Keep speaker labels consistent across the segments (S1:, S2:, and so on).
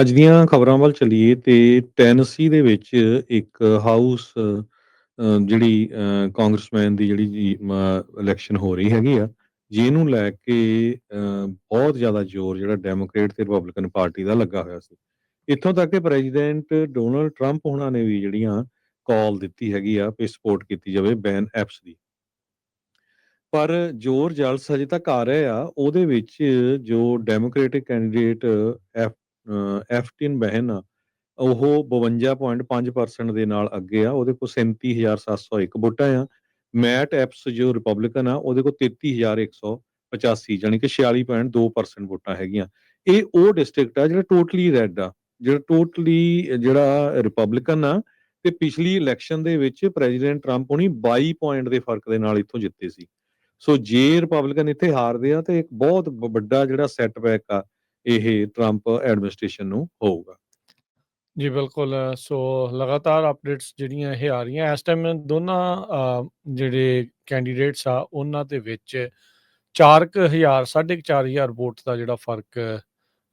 S1: ਅੱਜ ਦੀਆਂ ਖਬਰਾਂ ਵੱਲ ਚੱਲੀਏ ਤੇ ਟੈਨਸੀ ਦੇ ਵਿੱਚ ਇੱਕ ਹਾਊਸ ਅ, ਜਿਹੜੀ ਅ, ਕਾਂਗਰਸਮੈਨ ਦੀ ਜਿਹੜੀ ਜੀ ਇਲੈਕਸ਼ਨ ਹੋ ਰਹੀ ਹੈਗੀ ਆ ਜਿਹਨੂੰ ਲੈ ਕੇ ਅ, ਬਹੁਤ ਜ਼ਿਆਦਾ ਜ਼ੋਰ ਜਿਹੜਾ ਡੈਮੋਕ੍ਰੇਟ ਤੇ ਰਿਪਬਲਿਕਨ ਪਾਰਟੀ ਦਾ ਲੱਗਾ ਹੋਇਆ ਸੀ। ਇੱਥੋਂ ਤੱਕ ਕਿ ਪ੍ਰੈਜ਼ੀਡੈਂਟ ਡੋਨਲਡ ਟਰੰਪ ਉਹਨਾਂ ਨੇ ਵੀ ਜਿਹੜੀਆਂ ਕਾਲ ਦਿੱਤੀ ਹੈਗੀ ਆ ਵੀ ਸਪੋਰਟ ਕੀਤੀ ਜਾਵੇ ਬੈਨ ਐਪਸ ਦੀ। ਪਰ ਜ਼ੋਰ ਜਲਸ ਹਜੇ ਤੱਕ ਆ ਰਿਹਾ ਆ ਉਹਦੇ ਵਿੱਚ ਜੋ ਡੈਮੋਕ੍ਰੈਟਿਕ ਕੈਂਡੀਡੇਟ ਐਫ ਐਫਟਿਨ ਬਹਿਨ ਆ ਉਹ 52.5% ਦੇ ਨਾਲ ਅੱਗੇ ਆ, ਉਹਦੇ ਕੋਲ 37701 ਵੋਟਾਂ ਆ। ਮੈਟ ਐਪਸ ਜੋ ਰਿਪਬਲਿਕਨ ਆ, ਉਹਦੇ ਕੋਲ 33185 ਜਾਨੀ ਕਿ 46.2% ਵੋਟਾਂ ਹੈਗੀਆਂ। ਇਹ ਉਹ ਡਿਸਟ੍ਰਿਕਟ ਆ ਜਿਹੜਾ ਟੋਟਲੀ ਰੈੱਡ ਆ, ਜਿਹੜਾ ਟੋਟਲੀ ਜਿਹੜਾ ਰਿਪਬਲਿਕਨ ਆ, ਤੇ ਪਿਛਲੀ ਇਲੈਕਸ਼ਨ ਦੇ ਵਿੱਚ ਪ੍ਰੈਜ਼ੀਡੈਂਟ ਟਰੰਪ ਹੁਣੀ 22 ਪੁਆਇੰਟ ਦੇ ਫ਼ਰਕ ਦੇ ਨਾਲ ਇੱਥੋਂ ਜਿੱਤੇ ਸੀ। ਸੋ ਜੇ ਰਿਪਬਲਿਕਨ ਇੱਥੇ ਹਾਰਦੇ ਆ, ਤੇ ਇੱਕ ਬਹੁਤ ਵੱਡਾ ਜਿਹੜਾ ਸੈਟਬੈਕ ਆ ਇਹ ਟਰੰਪ ਐਡਮਿਨਿਸਟ੍ਰੇਸ਼ਨ ਨੂੰ ਹੋਊਗਾ।
S2: ਜੀ, ਬਿਲਕੁਲ, ਸੋ ਲਗਾਤਾਰ ਅਪਡੇਟਸ ਜਿਹੜੀਆਂ ਇਹ ਆ ਰਹੀਆਂ, ਇਸ ਟਾਈਮ ਦੋਨਾਂ ਜਿਹੜੇ ਕੈਂਡੀਡੇਟਸ ਆ, ਉਹਨਾਂ ਦੇ ਵਿੱਚ 4000 4500 ਵੋਟ ਦਾ ਜਿਹੜਾ ਫ਼ਰਕ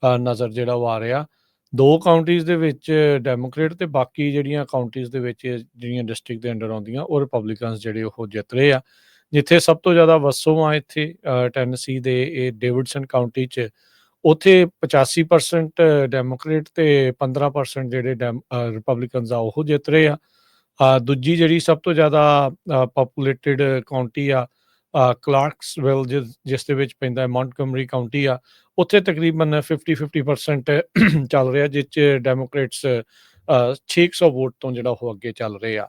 S2: ਨਜ਼ਰ ਜਿਹੜਾ ਉਹ ਆ ਰਿਹਾ। ਦੋ ਕਾਉਂਟੀਆਂ ਦੇ ਵਿੱਚ ਡੈਮੋਕ੍ਰੇਟ ਤੇ ਬਾਕੀ ਜਿਹੜੀਆਂ ਕਾਉਂਟੀਆਂ ਦੇ ਵਿੱਚ ਜਿਹੜੀਆਂ ਡਿਸਟ੍ਰਿਕਟ ਦੇ ਅੰਡਰ ਆਉਂਦੀਆਂ, ਉਹ ਰਿਪਬਲਿਕਨਸ ਜਿਹੜੇ ਉਹ ਜਿੱਤ ਰਹੇ ਆ। ਜਿੱਥੇ ਸਭ ਤੋਂ ਜ਼ਿਆਦਾ ਵਸੋਂ ਆ ਇੱਥੇ ਟੈਨਸੀ ਦੇ, ਇਹ ਡੇਵਿਡਸਨ ਕਾਉਂਟੀ 'ਚ ਉੱਥੇ 85% ਡੈਮੋਕ੍ਰੇਟ ਤੇ 15% ਜਿਹੜੇ ਰਿਪਬਲਿਕਨਸ ਆ ਉਹ ਜਿੱਤ ਰਹੇ ਆ। ਦੂਜੀ ਜਿਹੜੀ ਸਭ ਤੋਂ ਜ਼ਿਆਦਾ ਪਪੂਲੇਟਿਡ ਕਾਉਂਟੀ ਆ ਅ, ਕਲਾਰਕਸਵਿਲ ਜਿਸ ਜਿਸ ਦੇ ਵਿੱਚ ਪੈਂਦਾ ਹੈ ਮੌਂਟਗਮਰੀ ਕਾਉਂਟੀ ਆ ਉੱਥੇ ਤਕਰੀਬਨ 50 50% ਚੱਲ ਰਿਹਾ ਜਿਸ ਚ ਡੈਮੋਕ੍ਰੇਟਸ 600 ਵੋਟ ਤੋਂ ਜਿਹੜਾ ਉਹ ਅੱਗੇ ਚੱਲ ਰਹੇ ਆ।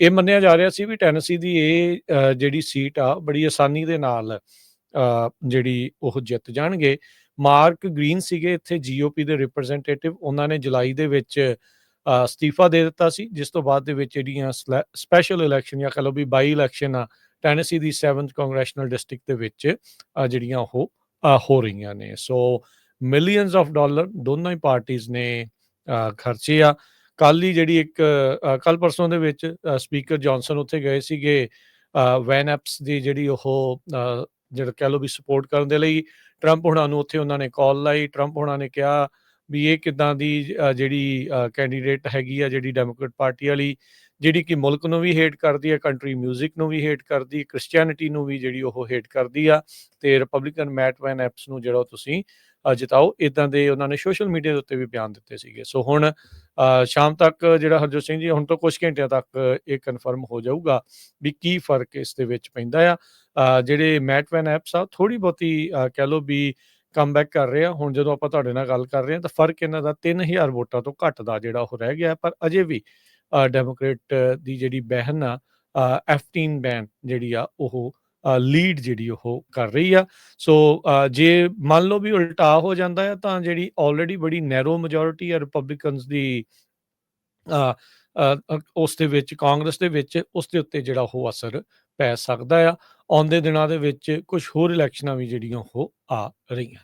S2: ਇਹ ਮੰਨਿਆ ਜਾ ਰਿਹਾ ਸੀ ਵੀ ਟੈਨਸੀ ਦੀ ਇਹ ਜਿਹੜੀ ਸੀਟ ਆ ਬੜੀ ਆਸਾਨੀ ਦੇ ਨਾਲ ਜਿਹੜੀ ਉਹ ਜਿੱਤ ਜਾਣਗੇ। ਮਾਰਕ ਗ੍ਰੀਨ ਸੀਗੇ ਇੱਥੇ ਜੀਓਪੀ ਦੇ ਰਿਪਰੈਜ਼ੈਂਟੇਟਿਵ ਉਹਨਾਂ ਨੇ ਜੁਲਾਈ ਦੇ ਵਿੱਚ ਅਸਤੀਫਾ ਦੇ ਦਿੱਤਾ ਸੀ, ਜਿਸ ਤੋਂ ਬਾਅਦ ਦੇ ਵਿੱਚ ਜਿਹੜੀਆਂ ਸਪੈਸ਼ਲ ਇਲੈਕਸ਼ਨ ਜਾਂ ਕਹ ਲਓ ਵੀ ਬਾਈ ਇਲੈਕਸ਼ਨ ਆ ਟੈਨੇਸੀ ਦੀ 7th ਕੰਗਰੈਸ਼ਨਲ ਡਿਸਟ੍ਰਿਕਟ ਦੇ ਵਿੱਚ ਜਿਹੜੀਆਂ ਉਹ ਹੋ ਰਹੀਆਂ ਨੇ। ਸੋ ਮਿਲੀਅਨਸ ਆਫ ਡਾਲਰ ਦੋਨਾਂ ਹੀ ਪਾਰਟੀਆਂ ਨੇ ਖਰਚੇ ਆ। ਕੱਲ ਹੀ ਜਿਹੜੀ ਇੱਕ ਕੱਲ ਪਰਸੋਂ ਦੇ ਵਿੱਚ ਸਪੀਕਰ ਜੌਨਸਨ ਉੱਥੇ ਗਏ ਸੀਗੇ ਵੈਨ ਐਪਸ ਦੀ ਜਿਹੜੀ ਉਹ ਜਿਹੜਾ ਕਹਿ ਲਓ ਵੀ ਸਪੋਰਟ ਕਰਨ ਦੇ ਲਈ ਟਰੰਪ ਹੁਣਾਂ ਨੂੰ ਉੱਥੇ ਉਹਨਾਂ ਨੇ ਕਾਲ ਲਾਈ ਟਰੰਪ ਹੁਣਾਂ ਨੇ ਕਿਹਾ ਵੀ ਇਹ ਕਿਦਾਂ ਦੀ ਜਿਹੜੀ ਕੈਂਡੀਡੇਟ ਹੈਗੀ ਆ, ਜਿਹੜੀ ਡੈਮੋਕ੍ਰੇਟ ਪਾਰਟੀ ਵਾਲੀ, ਜਿਹੜੀ ਕਿ ਮੁਲਕ ਨੂੰ ਵੀ ਹੇਟ ਕਰਦੀ ਹੈ ਕੰਟਰੀ 뮤직 ਨੂੰ ਵੀ ਹੇਟ ਕਰਦੀ ਹੈ ਕ੍ਰਿਸਚੀਅਨਿਟੀ ਨੂੰ ਵੀ ਜਿਹੜੀ ਉਹ ਹੇਟ ਕਰਦੀ ਆ ਤੇ ਰਿਪਬਲਿਕਨ ਮੈਟ ਵੈਨ ਐਪਸ ਨੂੰ ਜਿਹੜਾ ਤੁਸੀਂ ਜਿਤਾਓ ਇਦਾਂ ਦੇ ਉਹਨਾਂ ਨੇ ਸੋਸ਼ਲ ਮੀਡੀਆ ਦੇ ਉੱਤੇ ਵੀ ਬਿਆਨ ਦਿੱਤੇ ਸੀਗੇ। ਸੋ ਹੁਣ ਸ਼ਾਮ ਤੱਕ ਜਿਹੜਾ ਹਰਜੋਤ ਸਿੰਘ ਜੀ ਹੁਣ ਤੋਂ ਕੁਝ ਘੰਟਿਆਂ ਤੱਕ ਇਹ ਕਨਫਰਮ ਹੋ ਜਾਊਗਾ ਵੀ ਕੀ ਫ਼ਰਕ ਇਸ ਦੇ ਵਿੱਚ ਪੈਂਦਾ ਆ। ਜਿਹੜੇ ਮੈਟ ਵੈਨ ਐਪਸ ਆ ਥੋੜੀ ਬਹੁਤੀ ਕਹਿ ਲਓ ਵੀ ਕਮਬੈਕ ਕਰ ਰਹੇ ਆ। ਹੁਣ ਜਦੋਂ ਆਪਾਂ ਤੁਹਾਡੇ ਨਾਲ ਗੱਲ ਕਰ ਰਹੇ ਹਾਂ ਤਾਂ ਫ਼ਰਕ ਇਹਨਾਂ ਦਾ 3000 ਵੋਟਾਂ ਤੋਂ ਘੱਟ ਦਾ ਜਿਹੜਾ ਉਹ ਰਹਿ ਗਿਆ। ਪਰ ਅਜੇ ਵੀ ਅ, ਡੈਮੋਕ੍ਰੇਟ ਦੀ ਜਿਹੜੀ ਬਹਿਨ ਆ ਅ, 15 ਬੈਨ ਜਿਹੜੀ ਆ ਉਹ ਲੀਡ ਜਿਹੜੀ ਉਹ ਕਰ ਰਹੀ ਆ। ਸੋ ਜੇ ਮੰਨ ਲਓ ਵੀ ਉਲਟਾ ਹੋ ਜਾਂਦਾ ਹੈ ਤਾਂ ਜਿਹੜੀ ਆਲਰੇਡੀ ਬੜੀ ਨੈਰੋ ਮੈਜੋਰਿਟੀ ਆ ਰਿਪਬਲਿਕਨਸ ਦੀ ਉਸ ਦੇ ਵਿੱਚ, ਕਾਂਗਰਸ ਦੇ ਵਿੱਚ, ਉਸ ਦੇ ਉੱਤੇ ਜਿਹੜਾ ਉਹ ਅਸਰ ਪੈ ਸਕਦਾ ਆ। ਆਉਂਦੇ ਦਿਨਾਂ ਦੇ ਵਿੱਚ ਕੁਝ ਹੋਰ ਇਲੈਕਸ਼ਨਾਂ ਵੀ ਜਿਹੜੀਆਂ ਉਹ ਆ ਰਹੀਆਂ